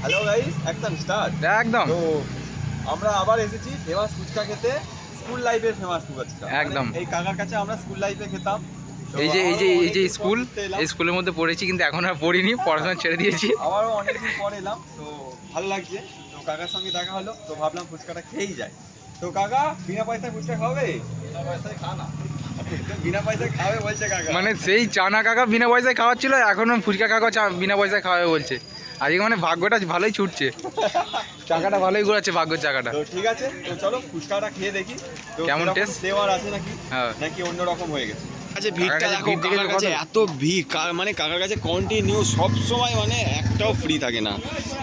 Hello guys action start একদম। তো আমরা আবার এসেছি ফেমাস ফুচকা খেতে। স্কুল লাইফের ফেমাস ফুচকা। একদম। মানে এই কাকার কাছে আমরা স্কুল লাইফে খেতাম। এই যে এই যে এই যে স্কুল এই স্কুলের মধ্যে পড়েছি কিন্তু এখন আর পড়িনি পড়াশোনা ছেড়ে দিয়েছি। আবারও অনেকদিন পর এলাম তো ভালো লাগছে। তো কাকার সঙ্গে দেখা হলো তো ভাবলাম ফুচকাটা খেয়েই যায় তো কাকা বিনা পয়সায় ফুচকা খাবে? বিনা পয়সায় খা না। বিনা পয়সায় খাবে বলছে কাকা। মানে সেই চানা কাকা বিনা পয়সায় খাওয়াচ্ছিল এখনও ফুচকা কাকা চা- বিনা পয়সায় খাওয়াবে বলছে। আজকে মানে ভাগ্যটা ভালোই ছুটছে চাকাটা ভালোই ঘোরাচ্ছে ভাগ্যের চাকাটা তো ঠিক আছে তো চলো ফুচকাটা খেয়ে দেখি তো কেমন টেস্ট? ফ্লেভার আছে নাকি হ্যাঁ। নাকি অন্যরকম হয়ে গেছে কাছে ভিড়টা দেখো কাকার কাছে এত ভিড় কা- মানে কাকার কাছে কন্টিনিউ সব সময় মানে একটাও ফ্রি থাকে না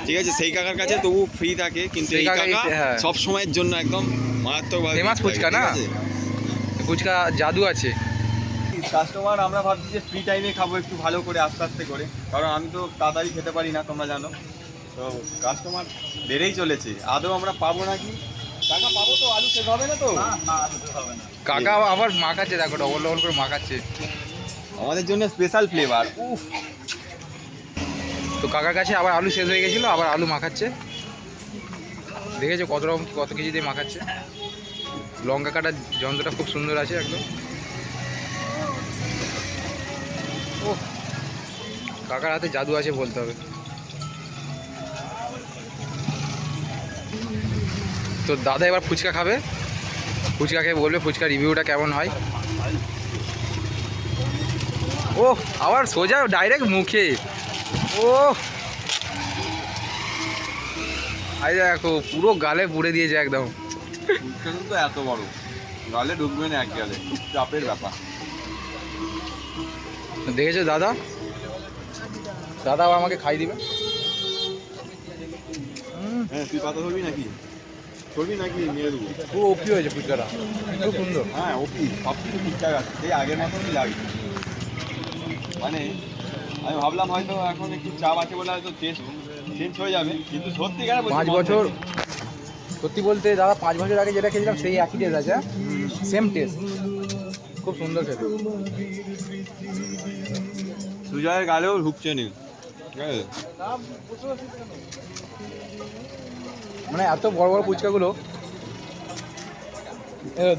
ঠিক আছে সেই কাকার কাছে তবু ফ্রি থাকে কিন্তু সেই এই কাকা হ্যাঁ। সব সময়ের জন্য একদম মারাত্মক Famous ফুচকা না? ফুচকা জাদু আছে কাস্টমার আমরা ভাবছি যে ফ্রি টাইমে খাব একটু ভালো করে আস্তে আস্তে করে। কারণ আমি তো তাড়াতাড়ি খেতে পারি না তোমরা জানো। তো কাস্টমার বেড়েই চলেছে। আদৌ আমরা পাবো নাকি? টাকা পাবো তো আলু শেষ হবে না তো? কাকা আবার মাখাচ্ছে দেখো ডবল ডবল করে মাখাচ্ছে। আমাদের জন্য স্পেশাল ফ্লেভার উফ। তো কাকার কাছে আবার আলু শেষ হয়ে গেছিল আবার আলু মাখাচ্ছে। দেখেছ কত রকম কত কেজি দিয়ে মাখাচ্ছে? লঙ্কা কাটার যন্ত্রটা খুব সুন্দর আছে একদম। ও কাকার হাতে জাদু আছে বলতে হবে। তো দাদা এবার ফুচকা খাবে। ফুচকা খেয়ে বলবে ফুচকা রিভিউটা কেমন হয়। ও আবার সোজা ডাইরেক্ট মুখে। ও আই দেখো, পুরো গালে পুড়ে দিয়েছে একদম। কিন্তু এত বড়। গালে ঢুকবে না এক গেলে চাপের ব্যাপার। দেখেছ দাদা? দাদা আবার আমাকে খাই দিবে। হ্যাঁ তুই পাতা ধরবি নাকি? ধরবি নাকি? নিয়ে দেবো পুরো ওপি হয়েছে ফুচকাটা। খুব সুন্দর। হ্যাঁ ওপি। সব কিছু ঠিকঠাক আছে। সেই আগের মতনই লাগে। মানে আমি ভাবলাম হয়তো এখন একটু চাপ আছে বলে হয়তো টেস্ট চেঞ্জ হয়ে যাবে। কিন্তু বলছি, পাঁচ বছর সত্যি বলতে দাদা পাঁচ বছর আগে যেটা খেয়েছিলাম সেই একই টেস্ট আছে সেম টেস্ট খুব সুন্দর খেতে। সুজয়ের গালেও ঢুকছে নি? মানে এত বড় বড় ফুচকাগুলো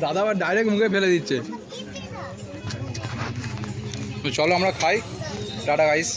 দাদা আবার ডাইরেক্ট মুখে ফেলে দিচ্ছে। তো চলো আমরা খাই। Tata guys